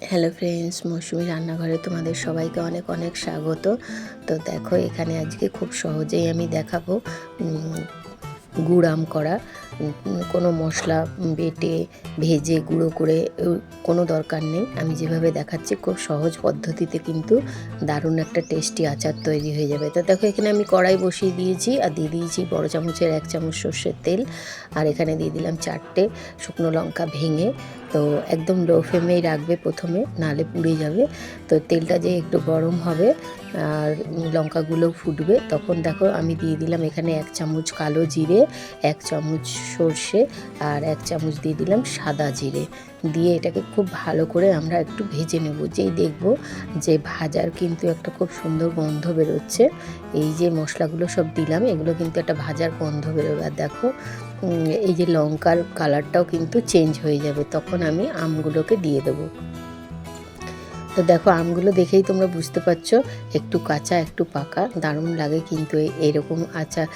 Hello friends মৌসুমি রান্নাঘরে তোমাদের সবাইকে অনেক অনেক স্বাগত। তো দেখো এখানে আজকে খুব সহজেই আমি দেখাবো উম, গুড় আম করা। কোনো মশলা বেটে, ভেজে, গুঁড়ো করে কোনো দরকার নেই। আমি যেভাবে দেখাচ্ছি, খুব সহজ পদ্ধতিতে কিন্তু দারুণ একটা টেস্টি আচার তৈরি হয়ে যাবে। তো দেখো, এখানে আমি কড়াই বসিয়ে দিয়েছি আর দিয়ে দিয়েছি বড় চামচের এক চামচ সর্ষের তেল। আর এখানে দিয়ে দিলাম চারটে শুকনো লঙ্কা ভেঙে। তো একদম লো ফ্লেমেই রাখবে প্রথমে নালে পুড়ে যাবে। তো তেলটা যে একটু গরম হবে আর লঙ্কাগুলো ফুটবে, তখন দেখো আমি দিয়ে দিলাম এখানে এক চামচ কালো জিরে, এক চামচ সর্ষে আর এক চামচ দিয়ে দিলাম সাদা জিরে। দিয়ে এটাকে খুব ভালো করে আমরা একটু ভেজে নেব। যেই দেখব যে ভাজার কিন্তু একটা খুব সুন্দর গন্ধ বেরোচ্ছে। এই যে মশলাগুলো সব দিলাম, এগুলো কিন্তু একটা ভাজার গন্ধ বেরোবে। আর দেখো এই যে লঙ্কার কালারটাও কিন্তু চেঞ্জ হয়ে যাবে। তখন আমি আমগুলোকে দিয়ে দেবো। তো দেখো, আমগুলো দেখেই তোমরা বুঝতে পারছ, একটু কাঁচা, একটু পাকা, দারুণ লাগে কিন্তু এইরকম আচার।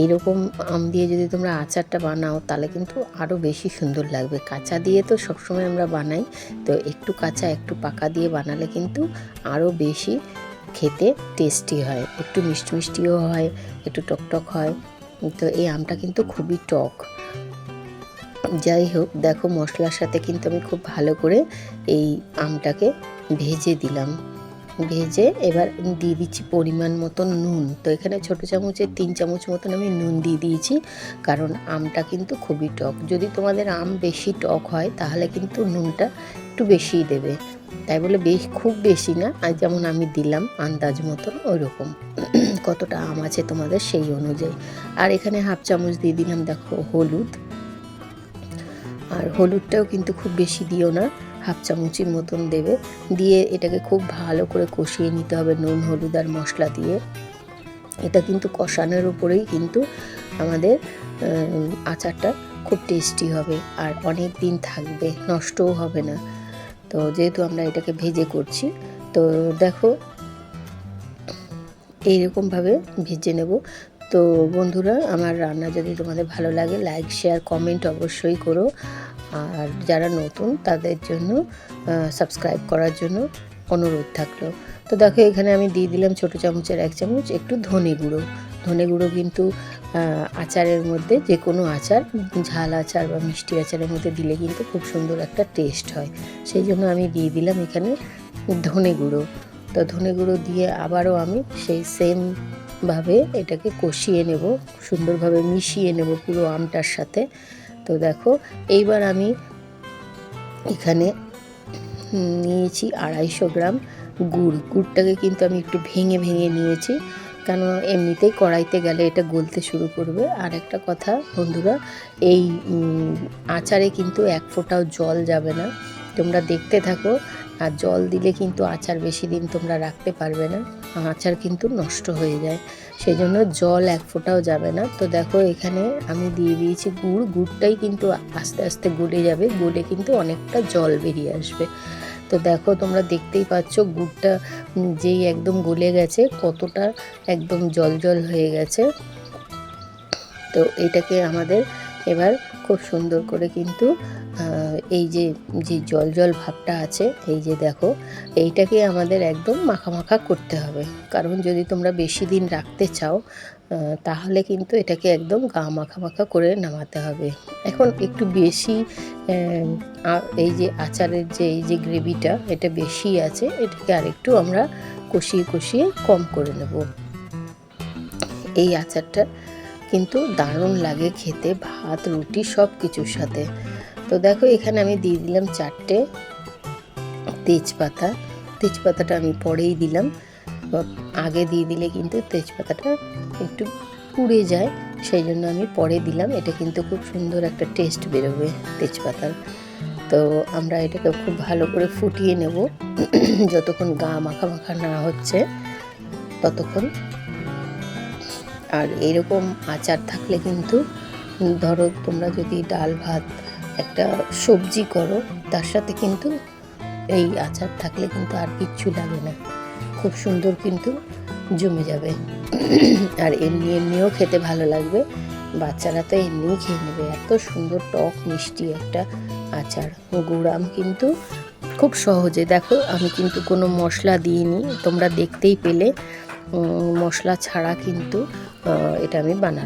এইরকম আম দিয়ে যদি তোমরা আচারটা বানাও, তাহলে কিন্তু আরও বেশি সুন্দর লাগবে। কাঁচা দিয়ে তো সবসময় আমরা বানাই, তো একটু কাঁচা, একটু পাকা দিয়ে বানালে কিন্তু আরও বেশি খেতে টেস্টি হয়। একটু মিষ্টি মিষ্টিও হয়, একটু টকটক হয়। তো এই আমটা কিন্তু খুবই টক। যাই হোক, দেখো মশলার সাথে কিন্তু আমি খুব ভালো করে এই আমটাকে ভেজে দিলাম। ভেজে এবার দিয়ে দিচ্ছি পরিমাণ মতন নুন। তো এখানে ছোট চামচের তিন চামচ মতন আমি নুন দিয়ে দিয়েছি, কারণ আমটা কিন্তু খুবই টক। যদি তোমাদের আম বেশি টক হয়, তাহলে কিন্তু নুনটা একটু বেশিই দেবে। তাই বলে বেশ, খুব বেশি না, আর যেমন আমি দিলাম আন্দাজ মতন ওই রকম কতটা আম আছে তোমাদের সেই অনুযায়ী। আর এখানে হাফ চামচ দিয়ে দিলাম, দেখো হলুদ। আর হলুদটাও কিন্তু খুব বেশি দিও না, হাফ চামচের মতন দেবে। দিয়ে এটাকে খুব ভালো করে কষিয়ে নিতে হবে নুন, হলুদ আর মশলা দিয়ে। এটা কিন্তু কষানোর উপরেই কিন্তু আমাদের আচারটা খুব টেস্টি হবে আর অনেক দিন থাকবে, নষ্টও হবে না। তো যেহেতু আমরা এটাকে ভেজে করছি, তো দেখো, এইরকমভাবে ভেজে নেব। তো বন্ধুরা, আমার রান্না যদি তোমাদের ভালো লাগে লাইক শেয়ার কমেন্ট অবশ্যই করো। আর যারা নতুন, তাদের জন্য সাবস্ক্রাইব করার জন্য অনুরোধ থাকল। তো দেখো, এখানে আমি দিয়ে দিলাম ছোটো চামচের এক চামচ একটু ধনে গুঁড়ো। ধনে গুঁড়ো কিন্তু আচারের মধ্যে যে কোনো আচার, ঝাল আচার বা মিষ্টি আচারের মধ্যে দিলে কিন্তু খুব সুন্দর একটা টেস্ট হয়। সেই জন্য আমি দিয়ে দিলাম এখানে ধনে গুঁড়ো। তো ধনে গুঁড়ো দিয়ে আবারও আমি সেই সেম ভাবে এটাকে কষিয়ে নেব, সুন্দরভাবে মিশিয়ে নেব পুরো আমটার সাথে। তো দেখো, এইবার আমি এখানে নিয়েছি আড়াইশো গ্রাম গুড়। গুড়টাকে কিন্তু আমি একটু ভেঙে ভেঙে নিয়েছি কেন এমনিতেই কড়াইতে গেলে এটা গলতে শুরু করবে। আর একটা কথা বন্ধুরা, এই আচারে কিন্তু এক ফোঁটাও জল যাবে না। তোমরা দেখতে থাকো আর জল দিলে কিন্তু আচার বেশি দিন তোমরা রাখতে পারবে না। আচার কিন্তু নষ্ট হয়ে যায়। সেই জন্য জল এক ফোঁটাও যাবে না। তো দেখো এখানে আমি দিয়ে দিয়েছি গুড়। গুড়টাই কিন্তু আস্তে আস্তে গলে যাবে। গলে কিন্তু অনেকটা জল বেরিয়ে আসবে। তো দেখো তোমরা দেখতেই পাচ্ছ গুড়টা যেই একদম গলে গেছে, কতটা একদম জল জল হয়ে গেছে। তো এটাকে আমাদের এবার খুব সুন্দর করে কিন্তু এই যে যে জল জল ভাবটা আছে, এই যে দেখো, এইটাকে আমাদের একদম মাখা মাখা করতে হবে। কারণ যদি তোমরা বেশি দিন রাখতে চাও তাহলে কিন্তু এটাকে একদম গা মাখা মাখা করে নামাতে হবে। এখন একটু বেশি এই যে আচারের যে, এই যে গ্রেভিটা, এটা বেশি আছে, এটাকে আরেকটু আমরা কষিয়ে কষিয়ে কম করে নেব। এই আচারটা কিন্তু দারুণ লাগে খেতে, ভাত, রুটি সব কিছুর সাথে। তো দেখো, এখানে আমি দিয়ে দিলাম চারটে তেজপাতা। তেজপাতাটা আমি পরেই দিলাম। আগে দিয়ে দিলে কিন্তু তেজপাতাটা একটু পুড়ে যায় সেই জন্য আমি পরে দিলাম। এটা কিন্তু খুব সুন্দর একটা টেস্ট বেরোবে তেজপাতার। তো আমরা এটাকে খুব ভালো করে ফুটিয়ে নেব। যতক্ষণ গা মাখা মাখা না হচ্ছে, ততক্ষণ আর এরকম আচার থাকলে কিন্তু, ধরো তোমরা যদি ডাল, ভাত, একটা সবজি করো, তার সাথে কিন্তু এই আচার থাকলে কিন্তু আর কিচ্ছু লাগে না। খুব সুন্দর কিন্তু জমে যাবে। আর এমনি এমনিও খেতে ভালো লাগবে। বাচ্চারা তো এমনিই খেয়ে নেবে। এত সুন্দর টক, মিষ্টি একটা আচার। গুড়াম কিন্তু খুব সহজে। দেখো, আমি কিন্তু কোনো মশলা দিইনি। তোমরা দেখতেই পেলে। মশলা ছাড়া কিন্তু এটা আমি বানালাম।